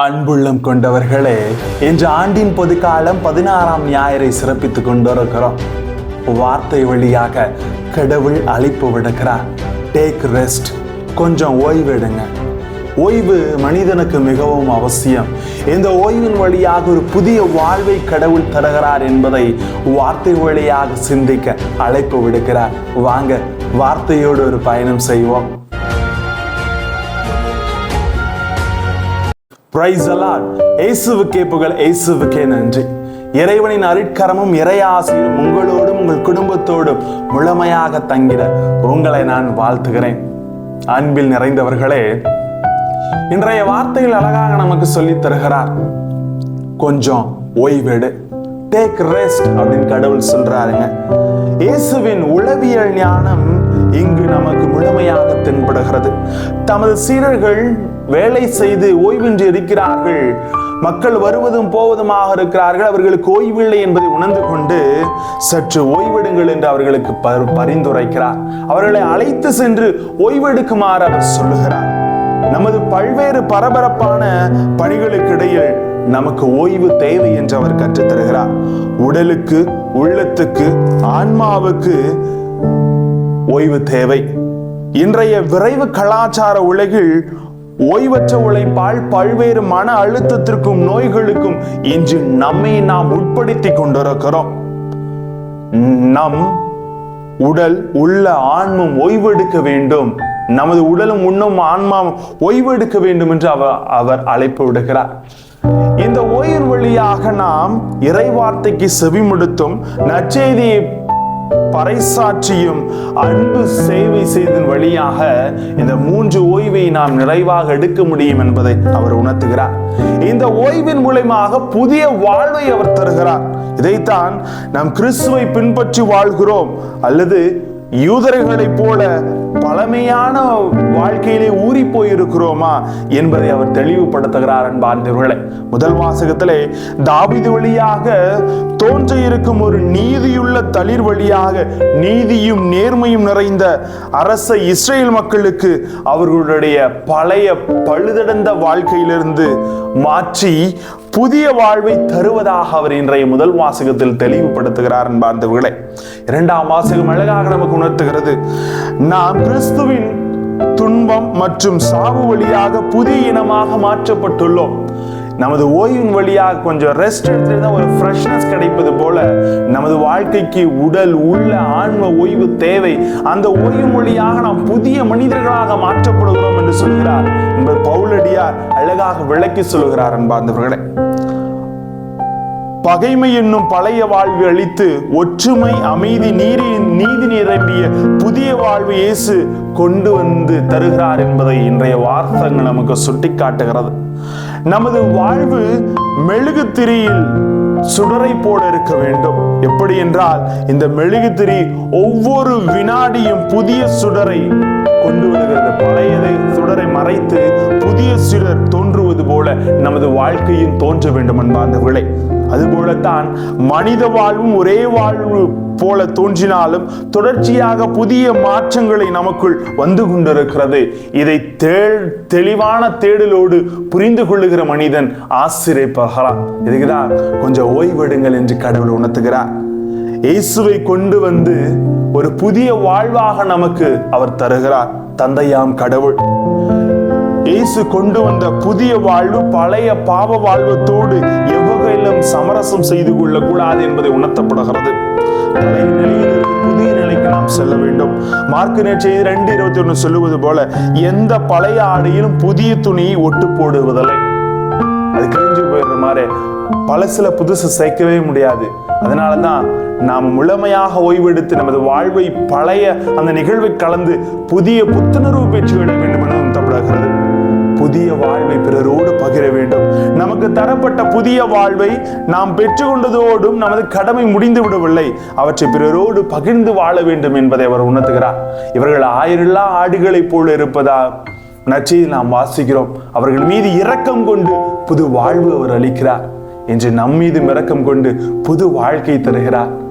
அன்புள்ளம் கொண்டவர்களே இன்று ஆண்டின் பொதுக்காலம் பதினாறாம் ஞாயிறை சிறப்பித்துக் கொண்டிருக்கிறோம். வார்த்தை வழியாக கடவுள் அழைப்பு விடுக்கிறார். டேக் ரெஸ்ட் கொஞ்சம் ஓய்வெடுங்க ஓய்வு மனிதனுக்கு மிகவும் அவசியம். இந்த ஓய்வின் வழியாக ஒரு புதிய வாழ்வை கடவுள் தருகிறார் என்பதை வார்த்தை வழியாக சிந்திக்க அழைப்பு விடுக்கிறார். வாங்க வார்த்தையோடு ஒரு பயணம் செய்வோம். பிரைஸ் அலாட் ஏசுவுக்கே புகழ் ஏசுவுக்கே நன்றி. இறைவனின் அருட்கரமும் இறையாசியும் உங்களோடும் உங்கள் குடும்பத்தோடும் முழுமையாக தங்கிட உங்களை நான் வாழ்த்துகிறேன். அன்பில் நிறைந்தவர்களே இன்றைய வார்த்தைகள் அழகாக நமக்கு சொல்லித் தருகிறார். கொஞ்சம் ஓய்வெடு. டேக் ரெஸ்ட் அப்படின்னு கடவுள் சொல்றாருங்க. இயேசுவின் உளவியல் ஞானம் இங்கு நமக்கு முழுமையாக தென்படுகிறது. தமது சீரர்கள் வேலை செய்து ஓய்வின்றி இருக்கிறார்கள். மக்கள் வருவதும் போவதுமாக இருக்கிறார்கள். அவர்களுக்கு ஓய்வில்லை என்பதை உணர்ந்து கொண்டு சற்று ஓய்வெடுங்கள் என்று அவர்களுக்கு பரிந்துரைக்கிறார். அவர்களை அழைத்து சென்று ஓய்வெடுக்குமாறு அவர் சொல்லுகிறார். நமது பல்வேறு பரபரப்பான பணிகளுக்கு இடையில் நமக்கு ஓய்வு தேவை என்று அவர் கற்றுத் தருகிறார். உடலுக்கு உள்ளத்துக்கு ஆன்மாவுக்கு ஓய்வு தேவை. இன்றைய விரைவு கலாச்சார உலகில் ஓய்வற்ற உழைப்பால் பல்வேறு மன அழுத்தத்திற்கும் நோய்களுக்கும் இன்று நம்மை நாம் உட்படுத்தி கொண்டிருக்கிறோம். நம் உடல் உள்ள ஆன்மம் ஓய்வெடுக்க வேண்டும். நமது உடலும் உண்ணும் ஆன்மாவும் ஓய்வெடுக்க வேண்டும் என்று அவர் அவர் அழைப்பு விடுகிறார் இந்த ஓய்வின் வழியாக நாம் இறைவார்த்தைக்கு செவிமடுத்தும் நற்செய்தியை பறைசாற்றியும் அன்பு சேவை செய்தன் வழியாக இந்த மூன்று ஓய்வை நாம் நிறைவாக எடுக்க முடியும் என்பதை அவர் உணர்த்துகிறார். இந்த ஓய்வின் மூலமாக புதிய வாழ்வை அவர் தருகிறார். இதைத்தான் நாம் கிறிஸ்துவை பின்பற்றி வாழ்கிறோம் அல்லது யூதர்களைப் போல பழமையான வாழ்க்கையிலே ஊறி போயிருக்கிறோமா என்பதை அவர் தெளிவுபடுத்துகிறார் அன்பார்ந்தவர்களே முதல் வாசகத்திலே தாவீது வழியாக தோன்ற இருக்கும் ஒரு நீதியுள்ள தளிர் வழியாக நீதியும் நேர்மையும் நிறைந்த அரச இஸ்ரேல் மக்களுக்கு அவர்களுடைய பழைய பழுதடைந்த வாழ்க்கையிலிருந்து மாற்றி புதிய வாழ்வை தருவதாக அவர் இன்றைய முதல் வாசகத்தில் தெளிவுபடுத்துகிறார் என்பார்ந்தவர்களே இரண்டாம் வாசகம் அழகாக நமக்கு உணர்த்துகிறது. நாம் கிறிஸ்துவின் துன்பம் மற்றும் சாவு வழியாக புதிய இனமாக மாற்றப்பட்டுள்ளோம். நமது ஓய்வின் வழியாக கொஞ்சம் ரெஸ்ட் எடுத்துட்டு ஒரு ஃப்ரெஷ்னஸ் கிடைப்பது போல நமது வாழ்க்கைக்கு உடல் உள்ள ஆன்ம ஓய்வு தேவை. அந்த ஓய்வு வழியாக நாம் புதிய மனிதர்களாக மாற்றப்படுகிறோம் என்று சொல்கிறார் என்பது பவுலடியார் அழகாக விளக்கி சொல்கிறார் அன்பார்ந்தவர்களே. பகைமை என்னும் பழைய வாழ்வு அளித்து ஒற்றுமை அமைதி நீரி நீதி நிரம்பிய புதிய வாழ்வு இயேசு கொண்டு வந்து தருகிறார் என்பதை இன்றைய வார்த்தைகள் நமக்கு சுட்டிக்காட்டுகிறது. நமது வாழ்வு மெழுகுத்திரியில் சுடரை போல இருக்க வேண்டும். எப்படி என்றால் இந்த மெழுகுத்திரி ஒவ்வொரு வினாடியும் புதிய சுடரை கொண்டு வருகிறது. பழையதை சுடரை மறைத்து புதிய சுடர் தோன்றுவது போல நமது வாழ்க்கையும் தோன்ற வேண்டும் அன்பார்ந்தவர்களே. அதுபோலத்தான் மனித வாழ்வும் ஒரே வாழ்வு போல தோன்றினாலும் தொடர்ச்சியாக புதிய மாற்றங்களை நமக்குள் வந்து கொண்டிருக்கிறது. இதை தெளிவான தேடலோடு புரிந்து கொள்ளுகிற மனிதன் ஆசிரியப்பகலாம். இதுக்குதான் கொஞ்சம் ஓய்வெடுங்கள் என்று கடவுள் உணர்த்துகிறார். இயேசுவை கொண்டு வந்து ஒரு புதிய வாழ்வாக நமக்கு அவர் தருகிறார். தந்தையாம் கடவுள். இயேசு கொண்டு வந்த புதிய வாழ்வு பழைய பாவ வாழ்வத்தோடு எவ்வகையிலும் சமரசம் செய்து கொள்ளக்கூடாது என்பதை உணர்த்தப்படுகிறது. பழைய நிலையிலிருந்து புதிய நிலைக்கு நாம் செல்ல வேண்டும். மார்க்கு நேற்று ரெண்டு இருபத்தி ஒன்று சொல்லுவது போல எந்த பழைய ஆடையிலும் புதிய துணியை ஒட்டு போடுவதில்லை. அது கிழிஞ்சு போயிடுற மாதிரி பழசுல புதுசு சேர்க்கவே முடியாது. அதனால தான் நாம் முழுமையாக ஓய்வெடுத்து நமது வாழ்வை பழைய அந்த நிகழ்வை கலந்து புதிய புத்துணர்வு பெற்று விட வேண்டும் என உணர்த்தப்படுகிறது புதிய வாழ்வை பிறரோடு பகிர வேண்டும். நமக்கு தரப்பட்ட புதிய வாழ்வை நாம் பெற்றுக்கொண்டதோடும் நமது கடமை முடிந்து விடவில்லை. அவற்றை பிறரோடு பகிர்ந்து வாழ வேண்டும் என்பதை அவர் உணர்த்துகிறார். இவர்கள் ஆயிரல்லா ஆடுகளைப் போல இருப்பதா? நச்சையில் நாம் வாசிக்கிறோம். அவர்கள் மீது இரக்கம் கொண்டு புது வாழ்வு அவர் அளிக்கிறார். என்று நம் மீது இரக்கம் கொண்டு புது வாழ்க்கை தருகிறார்.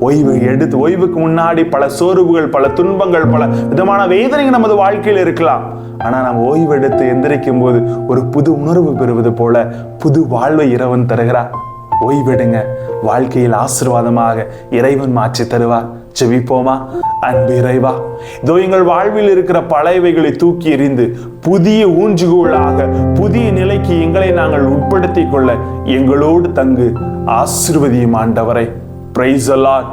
ஓய்வு எடுத்து ஓய்வுக்கு முன்னாடி பல சோர்வுகள் பல துன்பங்கள் பல விதமான வேதனைகள் நமது வாழ்க்கையில் இருக்கலாம். ஆனா நாம் ஓய்வு எடுத்து எந்திரிக்கும் போது ஒரு புது உணர்வு பெறுவது போல புது வாழ்வை இறைவன் தருகிறார். ஓய்வெடுங்க வாழ்க்கையில் ஆசிர்வாதமாக இறைவன் மாற்றி தருவார். ஜெபிப்போமா? அன்பு இறைவா இதோ எங்கள் வாழ்வில் இருக்கிற பழையவைகளை தூக்கி எறிந்து புதிய ஊன்றுகோலாக புதிய நிலைக்கு எங்களை நாங்கள் உட்படுத்திக் கொள்ள எங்களோடு தங்கு ஆசிர்வதியும் ஆண்டவரை. Price allot